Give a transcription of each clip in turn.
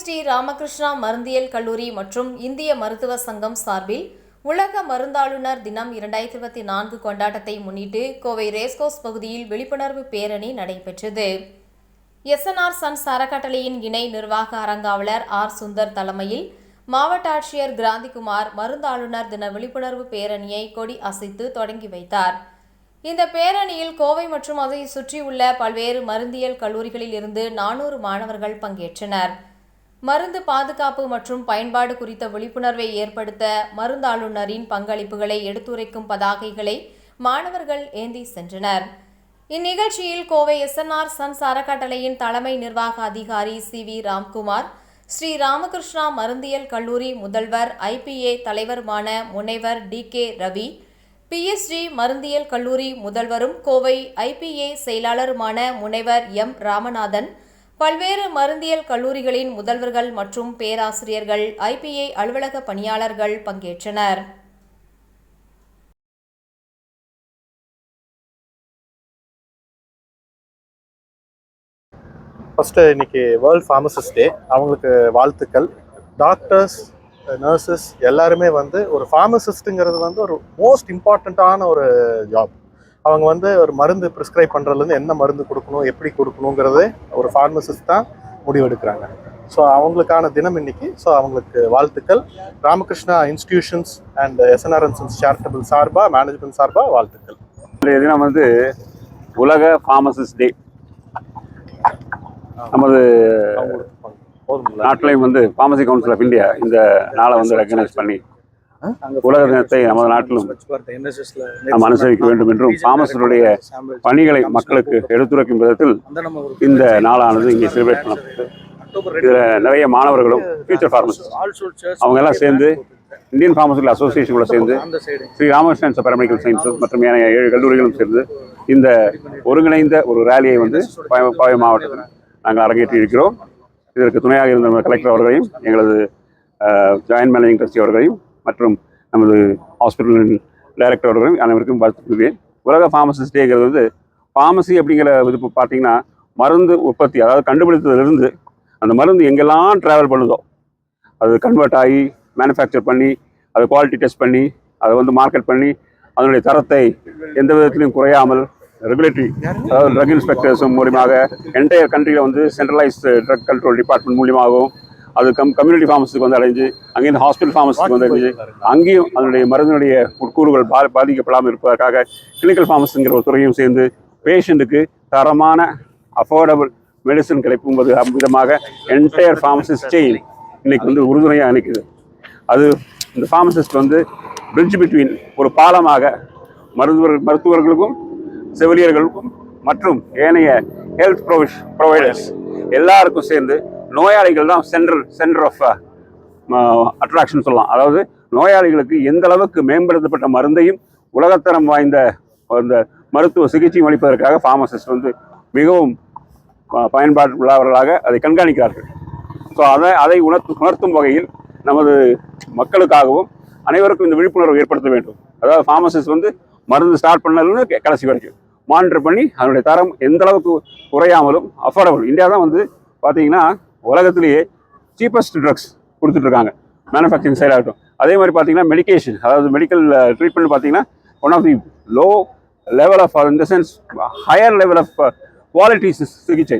ஸ்ரீ ராமகிருஷ்ணா மருந்தியல் கல்லூரி மற்றும் இந்திய மருத்துவ சங்கம் சார்பில் உலக மருந்தாளுநர் தினம் இரண்டாயிரத்தி இருபத்தி நான்கு கொண்டாட்டத்தை முன்னிட்டு கோவை ரேஸ்கோஸ் பகுதியில் விழிப்புணர்வு பேரணி நடைபெற்றது. எஸ்என்ஆர் சன்ஸ் அறக்கட்டளையின் இணை நிர்வாக அரங்காவலர் ஆர் சுந்தர் தலைமையில் மாவட்ட ஆட்சியர் கிராந்திகுமார் மருந்தாளுநர் தின விழிப்புணர்வு பேரணியை கொடி அசைத்து தொடங்கி வைத்தார். இந்த பேரணியில் கோவை மற்றும் அதை சுற்றியுள்ள பல்வேறு மருந்தியல் கல்லூரிகளில் இருந்து நானூறு மாணவர்கள் பங்கேற்றனர். மருந்து பாதுகாப்பு மற்றும் பயன்பாடு குறித்த விழிப்புணர்வை ஏற்படுத்த மருந்தாளுநரின் பங்களிப்புகளை எடுத்துரைக்கும் பதாகைகளை மாணவர்கள் ஏந்தி சென்றனர். இந்நிகழ்ச்சியில் கோவை எஸ்என்ஆர் சன்ஸ் அறக்கட்டளையின் தலைமை நிர்வாக அதிகாரி சி வி ராம்குமார் ஸ்ரீ ராமகிருஷ்ணா மருந்தியல் கல்லூரி முதல்வர் ஐபிஏ தலைவருமான முனைவர் டி கே ரவி பிஎஸ்ஜி மருந்தியல் கல்லூரி முதல்வரும் கோவை ஐபிஏ செயலாளருமான முனைவர் எம் ராமநாதன் பல்வேறு மருந்தியல் கல்லூரிகளின் முதல்வர்கள் மற்றும் பேராசிரியர்கள் ஐபிஏ அலுவலக பணியாளர்கள் பங்கேற்றனர். ஃபஸ்ட்டு இன்னைக்கு வேர்ல்ட் ஃபார்மசிஸ்ட் டே அவங்களுக்கு வாழ்த்துக்கள். டாக்டர்ஸ் நர்சஸ் எல்லாருமே வந்து ஒரு ஃபார்மசிஸ்ட்டுங்கிறது வந்து ஒரு மோஸ்ட் இம்பார்ட்டண்ட்டான ஒரு ஜாப் அவங்க வந்து ஒரு மருந்து ப்ரிஸ்கிரைப் பண்ணுறதுலேருந்து என்ன மருந்து கொடுக்கணும் எப்படி கொடுக்கணுங்கிறதே ஒரு ஃபார்மசிஸ்ட் தான் முடிவெடுக்கிறாங்க. ஸோ அவங்களுக்கான தினம் இன்னைக்கு. ஸோ அவங்களுக்கு வாழ்த்துக்கள். ராமகிருஷ்ணா இன்ஸ்டிடியூஷன்ஸ் அண்ட் எஸ்என்ஆர்என்சன்ஸ் சேரிட்டபிள் சார்பாக மேனேஜ்மெண்ட் சார்பாக வாழ்த்துக்கள். இன்றைய தினம் வந்து உலக ஃபார்மசிஸ்ட் டே நமது நாட்டிலையும் வந்து ஃபார்மசி கவுன்சில் ஆஃப் இந்தியா இந்த நாளை வந்து ரெக்கக்னைஸ் பண்ணி உலக தினத்தை நமது நாட்டிலும் நாம் அனுசரிக்க வேண்டும் என்றும் ஃபார்மசிஸ்டுடைய பணிகளை மக்களுக்கு எடுத்துரைக்கும் விதத்தில் இந்த நாளானது இங்கே செலிப்ரேட் பண்ணப்பட்டு இதில் நிறைய மாணவர்களும் ஃபியூச்சர் ஃபார்மசிஸ்ட் அவங்க எல்லாம் சேர்ந்து இந்தியன் ஃபார்மசிக்கல் அசோசியேஷன் கூட சேர்ந்து ஸ்ரீ ராமகிருஷ்ணன் பேராமெடிக்கல் சயின்ஸஸ் மற்றும் ஏனைய ஏழு கல்லூரிகளும் சேர்ந்து இந்த ஒருங்கிணைந்த ஒரு ரேலியை வந்து கோவை- மாவட்டத்தில் நாங்கள் அரங்கேற்றி இருக்கிறோம். இதற்கு துணையாக இருந்த கலெக்டர் அவர்களையும் எங்களது ஜாயின்ட் மேனேஜிங் ட்ரஸ்டி அவர்களையும் மற்றும் நமது ஹாஸ்பிட்டலின் டைரக்டர் அவர்களும் அனைவருக்கும் வாழ்த்துக்கிறேன் உலக ஃபார்மசிஸ்ட் டேங்கிறது வந்து ஃபார்மசி அப்படிங்கிற இது பார்த்தீங்கன்னா மருந்து உற்பத்தி அதாவது கண்டுபிடித்ததுலேருந்து அந்த மருந்து எங்கெல்லாம் ட்ராவல் பண்ணுதோ அது கன்வெர்ட் ஆகி மேனுஃபேக்சர் பண்ணி அதை குவாலிட்டி டெஸ்ட் பண்ணி அதை வந்து மார்க்கெட் பண்ணி அதனுடைய தரத்தை எந்த விதத்திலையும் குறையாமல் ரெகுலேட்டரி அதாவது ட்ரக் இன்ஸ்பெக்டர்ஸ் மூலியமாக என்டையர் கண்ட்ரியில் வந்து சென்ட்ரலைஸ்டு ட்ரக் கண்ட்ரோல் டிபார்ட்மெண்ட் மூலியமாகவும் அது கம் கம்யூனிட்டி ஃபார்மஸுக்கு வந்து அடைஞ்சு அங்கேருந்து ஹாஸ்பிட்டல் ஃபார்மஸுக்கு வந்து அடைஞ்சு அங்கேயும் அதனுடைய மருந்தினுடைய உட்கூறுகள் பா பாதிக்கப்படாமல் இருப்பதற்காக கிளினிக்கல் ஃபார்மஸுங்கிற ஒரு துறையும் சேர்ந்து பேஷண்ட்டுக்கு தரமான அஃபோர்டபுள் மெடிசன் கிடைக்கும் போது விதமாக என்டையர் ஃபார்மசிஸ்ட் செயின் இன்னைக்கு வந்து உறுதுணையாக நிற்குது அது இந்த ஃபார்மசிஸ்ட் வந்து பிரிட்ஜ் பிட்வீன் ஒரு பாலமாக மருத்துவர் மருத்துவர்களுக்கும் செவிலியர்களுக்கும் மற்றும் ஏனைய ஹெல்த் ப்ரொவிஷ் ப்ரொவைடர்ஸ் எல்லாருக்கும் சேர்ந்து நோயாளிகள் தான் சென்ட்ரல் சென்டர் ஆஃப் அட்ராக்ஷன் சொல்லலாம். அதாவது நோயாளிகளுக்கு எந்த அளவுக்கு மேம்படுத்தப்பட்ட மருந்தையும் உலகத்தரம் வாய்ந்த அந்த மருத்துவ சிகிச்சையும் அளிப்பதற்காக ஃபார்மசிஸ்ட் வந்து மிகவும் ப- பயன்பாடு உள்ளவர்களாக அதை கண்காணிக்கிறார்கள். ஸோ அதை அதை உணர்த்து உணர்த்தும் வகையில் நமது மக்களுக்காகவும் அனைவருக்கும் இந்த விழிப்புணர்வு ஏற்படுத்த வேண்டும். அதாவது ஃபார்மசிஸ்ட் வந்து மருந்து ஸ்டார்ட் பண்ணதுன்னு கடைசி வரைக்கும். மானிட்டர் பண்ணி அதனுடைய தரம் எந்த அளவுக்கு குறையாமலும் அஃபோர்டபுள் இந்தியா தான் வந்து பார்த்தீங்கன்னா உலகத்திலேயே சீப்பஸ்ட் ட்ரக்ஸ் கொடுத்துட்ருக்காங்க. மேனுஃபேக்சரிங் சைடாக இருக்கட்டும் அதே மாதிரி பார்த்தீங்கன்னா மெடிகேஷன் அதாவது மெடிக்கல் ட்ரீட்மெண்ட் uh, பார்த்தீங்கன்னா one of the low level of இந்த sense higher level of quality சிகிச்சை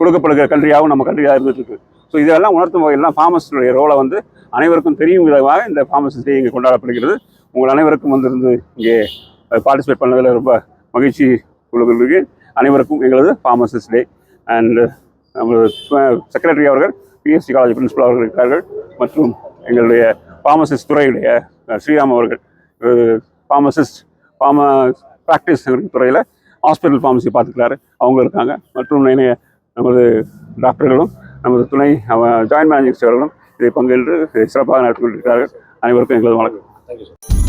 கொடுக்கப்படுகிற கண்ட்ரியாகவும் நம்ம கண்ட்ரியாக இருந்துகிட்ருக்கு. ஸோ இதெல்லாம் உணர்த்தும் வகையெல்லாம் ஃபார்மசிஸ்டுடைய ரோலை வந்து அனைவருக்கும் தெரியும் விதமாக இந்த ஃபார்மசிஸ்ட் டே இங்கே கொண்டாடப்படுகிறது. உங்கள் அனைவருக்கும் வந்திருந்து இங்கே பார்ட்டிசிபேட் பண்ணதில் ரொம்ப மகிழ்ச்சி உள்ளது அனைவருக்கும் எங்களது ஃபார்மசிஸ்ட் டே. அண்ட் செக்ரட்டரி அவர்கள் பிஎஸ்சி காலேஜ் பிரின்சிபல் அவர்கள் இருக்கிறார்கள் மற்றும் எங்களுடைய ஃபார்மசிஸ்ட் துறையுடைய ஸ்ரீராம் அவர்கள் ஃபார்மசிஸ்ட் ஃபார்ம ப்ராக்டிஸ் துறையில் ஹாஸ்பிட்டல் ஃபார்மசி பார்த்துக்கிறாரு. அவங்க இருக்காங்க. மற்றும் இணைய நமது டாக்டர்களும் நமது துணை ஜாயின்ட் மேனேஜர் அவர்களும் இதை பங்கேற்று சிறப்பாக நடத்தி கொண்டிருக்கிறார்கள். அனைவருக்கும் எங்களது வணக்கம்.